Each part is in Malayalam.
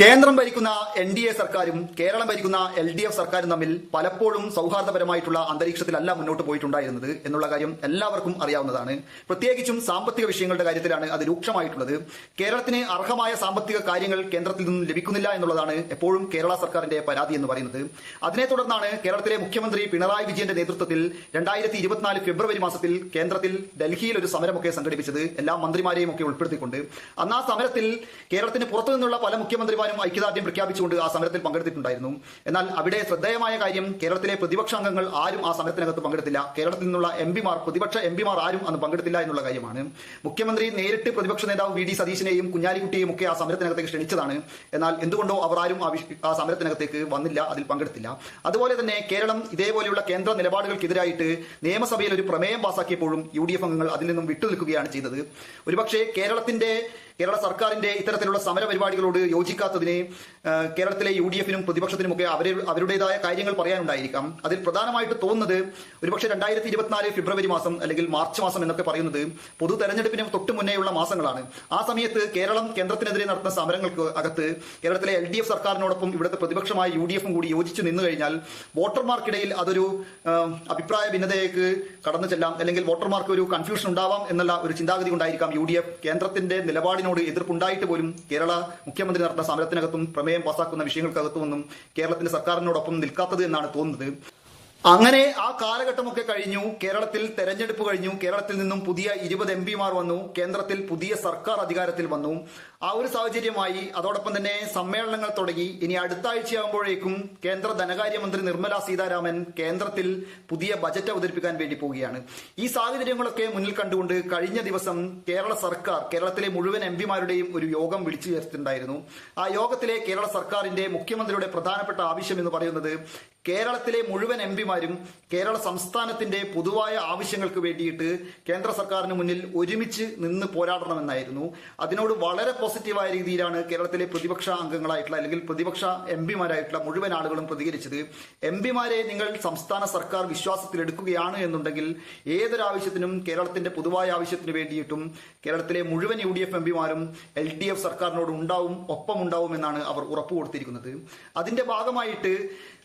കേന്ദ്രം ഭരിക്കുന്ന എൻ ഡി എ സർക്കാരും കേരളം ഭരിക്കുന്ന എൽ ഡി എഫ് സർക്കാരും തമ്മിൽ പലപ്പോഴും സൗഹാർദ്ദപരമായിട്ടുള്ള അന്തരീക്ഷത്തിലല്ല മുന്നോട്ട് പോയിട്ടുണ്ടായിരുന്നത് എന്നുള്ള കാര്യം എല്ലാവർക്കും അറിയാവുന്നതാണ്. പ്രത്യേകിച്ചും സാമ്പത്തിക വിഷയങ്ങളുടെ കാര്യത്തിലാണ് അത് രൂക്ഷമായിട്ടുള്ളത്. കേരളത്തിന് അർഹമായ സാമ്പത്തിക കാര്യങ്ങൾ കേന്ദ്രത്തിൽ നിന്നും ലഭിക്കുന്നില്ല എന്നുള്ളതാണ് എപ്പോഴും കേരള സർക്കാരിന്റെ പരാതി എന്ന് പറയുന്നത്. അതിനെ തുടർന്നാണ് കേരളത്തിലെ മുഖ്യമന്ത്രി പിണറായി വിജയന്റെ നേതൃത്വത്തിൽ രണ്ടായിരത്തി ഇരുപത്തിനാല് ഫെബ്രുവരി മാസത്തിൽ കേന്ദ്രത്തിൽ ഡൽഹിയിൽ ഒരു സമരമൊക്കെ സംഘടിപ്പിച്ചത് എല്ലാ മന്ത്രിമാരെയും ഒക്കെ ഉൾപ്പെടുത്തിക്കൊണ്ട്. അന്ന് ആ സമരത്തിൽ കേരളത്തിന് പുറത്തു നിന്നുള്ള പല മുഖ്യമന്ത്രിമാരും ഐക്യദാർഢ്യം പ്രഖ്യാപിച്ചുകൊണ്ട് ആ സമരത്തിൽ പങ്കെടുത്തിട്ടുണ്ടായിരുന്നു. എന്നാൽ അവിടെ ശ്രദ്ധേയമായ കാര്യം കേരളത്തിലെ പ്രതിപക്ഷ അംഗങ്ങൾ ആരും ആ സമരത്തിനകത്ത് പങ്കെടുത്തില്ല. കേരളത്തിൽ നിന്നുള്ള എം പിമാർ പ്രതിപക്ഷ എം പിമാർ ആരും അന്ന് പങ്കെടുത്തില്ല എന്നുള്ള കാര്യമാണ്. മുഖ്യമന്ത്രി നേരിട്ട് പ്രതിപക്ഷ നേതാവ് വി ഡി സതീശിനെയും കുഞ്ഞാലിക്കുട്ടിയെയും ഒക്കെ ആ സമരത്തിനകത്തേക്ക് ക്ഷണിച്ചതാണ്. എന്നാൽ എന്തുകൊണ്ടോ അവർ ആരും ആ സമരത്തിനകത്തേക്ക് വന്നില്ല അതിൽ പങ്കെടുത്തില്ല. അതുപോലെ തന്നെ കേരളം ഇതേപോലെയുള്ള കേന്ദ്ര നിലപാടുകൾക്കെതിരായിട്ട് നിയമസഭയിൽ ഒരു പ്രമേയം പാസാക്കിയപ്പോഴും യു ഡി എഫ് അംഗങ്ങൾ അതിൽ നിന്നും വിട്ടുനിൽക്കുകയാണ് ചെയ്തത്. ഒരുപക്ഷെ കേരളത്തിന്റെ കേരള സർക്കാരിന്റെ ഇത്തരത്തിലുള്ള സമര പരിപാടികളോട് യോജിക്കാത്തതിന് കേരളത്തിലെ യു ഡി എഫിനും പ്രതിപക്ഷത്തിനുമൊക്കെ അവരെ അവരുടേതായ കാര്യങ്ങൾ പറയാനുണ്ടായിരിക്കാം. അതിൽ പ്രധാനമായിട്ട് തോന്നുന്നത് ഒരുപക്ഷെ രണ്ടായിരത്തി ഇരുപത്തിനാല് ഫെബ്രുവരി മാസം അല്ലെങ്കിൽ മാർച്ച് മാസം എന്നൊക്കെ പറയുന്നത് പൊതു തെരഞ്ഞെടുപ്പിന് തൊട്ട് മുന്നേയുള്ള മാസങ്ങളാണ്. ആ സമയത്ത് കേരളം കേന്ദ്രത്തിനെതിരെ നടത്തുന്ന സമരങ്ങൾക്ക് അകത്ത് കേരളത്തിലെ എൽ ഡി എഫ് സർക്കാരിനോടൊപ്പം ഇവിടുത്തെ പ്രതിപക്ഷമായ യു ഡി എഫും കൂടി യോജിച്ചു നിന്നു കഴിഞ്ഞാൽ വോട്ടർമാർക്കിടയിൽ അതൊരു അഭിപ്രായ ഭിന്നതയേക്ക് കടന്നു ചെല്ലാം. അല്ലെങ്കിൽ വോട്ടർമാർക്ക് ഒരു കൺഫ്യൂഷൻ ഉണ്ടാവാം എന്നുള്ള ഒരു ചിന്താഗതി ഉണ്ടായിരിക്കാം യു ഡി എഫ് കേന്ദ്രത്തിന്റെ നിലപാടിനോട് എതിർപ്പുണ്ടായിട്ട് പോലും കേരള മുഖ്യമന്ത്രി നടത്തുന്ന സമരത്തിനകത്തും പ്രമേയം പാസാക്കുന്ന വിഷയങ്ങൾക്കകത്തുമൊന്നും കേരളത്തിന്റെ സർക്കാരിനോടൊപ്പം നിൽക്കാത്തത് എന്നാണ് തോന്നുന്നത്. അങ്ങനെ ആ കാലഘട്ടമൊക്കെ കഴിഞ്ഞു. കേരളത്തിൽ തെരഞ്ഞെടുപ്പ് കഴിഞ്ഞു. കേരളത്തിൽ നിന്നും പുതിയ ഇരുപത് എം പിമാർ വന്നു. കേന്ദ്രത്തിൽ പുതിയ സർക്കാർ അധികാരത്തിൽ വന്നു. ആ ഒരു സാഹചര്യമായി അതോടൊപ്പം തന്നെ സമ്മേളനങ്ങൾ തുടങ്ങി. ഇനി അടുത്ത ആഴ്ചയാകുമ്പോഴേക്കും കേന്ദ്ര ധനകാര്യമന്ത്രി നിർമ്മല സീതാരാമൻ കേന്ദ്രത്തിൽ പുതിയ ബജറ്റ് അവതരിപ്പിക്കാൻ വേണ്ടി പോവുകയാണ്. ഈ സാഹചര്യങ്ങളൊക്കെ മുന്നിൽ കണ്ടുകൊണ്ട് കഴിഞ്ഞ ദിവസം കേരള സർക്കാർ കേരളത്തിലെ മുഴുവൻ എം പിമാരുടെയും ഒരു യോഗം വിളിച്ചു ചേർത്തിട്ടുണ്ടായിരുന്നു ആ യോഗത്തിലെ കേരള സർക്കാരിന്റെ മുഖ്യമന്ത്രിയുടെ പ്രധാനപ്പെട്ട ആവശ്യം എന്ന് പറയുന്നത് കേരളത്തിലെ മുഴുവൻ എം പിമാരും കേരള സംസ്ഥാനത്തിന്റെ പൊതുവായ ആവശ്യങ്ങൾക്ക് വേണ്ടിയിട്ട് കേന്ദ്ര സർക്കാരിന് മുന്നിൽ ഒരുമിച്ച് നിന്ന് പോരാടണമെന്നായിരുന്നു. അതിനോട് വളരെ പോസിറ്റീവായ രീതിയിലാണ് കേരളത്തിലെ പ്രതിപക്ഷ അംഗങ്ങളായിട്ടുള്ള അല്ലെങ്കിൽ പ്രതിപക്ഷ എം പിമാരായിട്ടുള്ള മുഴുവൻ ആളുകളും പ്രതികരിച്ചത്. എം പിമാരെ നിങ്ങൾ സംസ്ഥാന സർക്കാർ വിശ്വാസത്തിലെടുക്കുകയാണ് എന്നുണ്ടെങ്കിൽ ഏതൊരാവശ്യത്തിനും കേരളത്തിന്റെ പൊതുവായ ആവശ്യത്തിന് വേണ്ടിയിട്ടും കേരളത്തിലെ മുഴുവൻ യു ഡി എഫ് എം പിമാരും എൽ ഡി എഫ് സർക്കാരിനോട് ഉണ്ടാവും ഒപ്പമുണ്ടാവും എന്നാണ് അവർ ഉറപ്പ് കൊടുത്തിരിക്കുന്നത് അതിന്റെ ഭാഗമായിട്ട്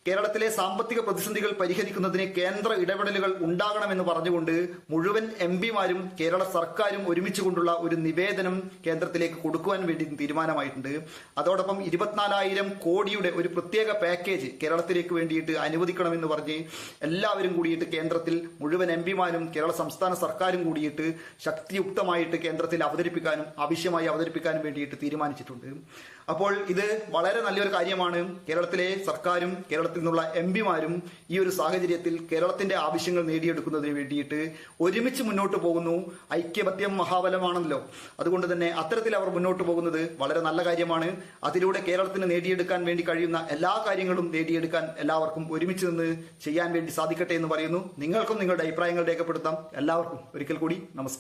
കേരളത്തിലെ സാമ്പത്തിക പ്രതിസന്ധികൾ പരിഹരിക്കുന്നതിന് കേന്ദ്ര ഇടപെടലുകൾ ഉണ്ടാകണമെന്ന് പറഞ്ഞുകൊണ്ട് മുഴുവൻ എം പിമാരും കേരള സർക്കാരും ഒരുമിച്ച് കൊണ്ടുള്ള ഒരു നിവേദനം കേന്ദ്രത്തിലേക്ക് കൊടുക്കുവാൻ വേണ്ടി തീരുമാനമായിട്ടുണ്ട്. അതോടൊപ്പം ഇരുപത്തിനാലായിരം കോടിയുടെ ഒരു പ്രത്യേക പാക്കേജ് കേരളത്തിലേക്ക് വേണ്ടിയിട്ട് അനുവദിക്കണമെന്ന് പറഞ്ഞ് എല്ലാവരും കൂടിയിട്ട് കേന്ദ്രത്തിൽ മുഴുവൻ എം പിമാരും കേരള സംസ്ഥാന സർക്കാരും കൂടിയിട്ട് ശക്തിയുക്തമായിട്ട് കേന്ദ്രത്തിൽ അവതരിപ്പിക്കാനും ആവശ്യമായി അവതരിപ്പിക്കാനും വേണ്ടിയിട്ട് തീരുമാനിച്ചിട്ടുണ്ട്. അപ്പോൾ ഇത് വളരെ നല്ലൊരു കാര്യമാണ്. കേരളത്തിലെ സർക്കാരും കേരളത്തിൽ നിന്നുള്ള എം പിമാരും ഈ ഒരു സാഹചര്യത്തിൽ കേരളത്തിന്റെ ആവശ്യങ്ങൾ നേടിയെടുക്കുന്നതിന് വേണ്ടിയിട്ട് ഒരുമിച്ച് മുന്നോട്ട് പോകുന്നു. ഐക്യബദ്ധ്യം മഹാബലമാണല്ലോ. അതുകൊണ്ട് തന്നെ അത്തരത്തിൽ അവർ മുന്നോട്ട് പോകുന്നത് വളരെ നല്ല കാര്യമാണ്. അതിലൂടെ കേരളത്തിന് നേടിയെടുക്കാൻ വേണ്ടി കഴിയുന്ന എല്ലാ കാര്യങ്ങളും നേടിയെടുക്കാൻ എല്ലാവർക്കും ഒരുമിച്ച് നിന്ന് ചെയ്യാൻ വേണ്ടി സാധിക്കട്ടെ എന്ന് പറയുന്നു. നിങ്ങൾക്കും നിങ്ങളുടെ അഭിപ്രായങ്ങൾ രേഖപ്പെടുത്താം. എല്ലാവർക്കും ഒരിക്കൽ കൂടി നമസ്കാരം.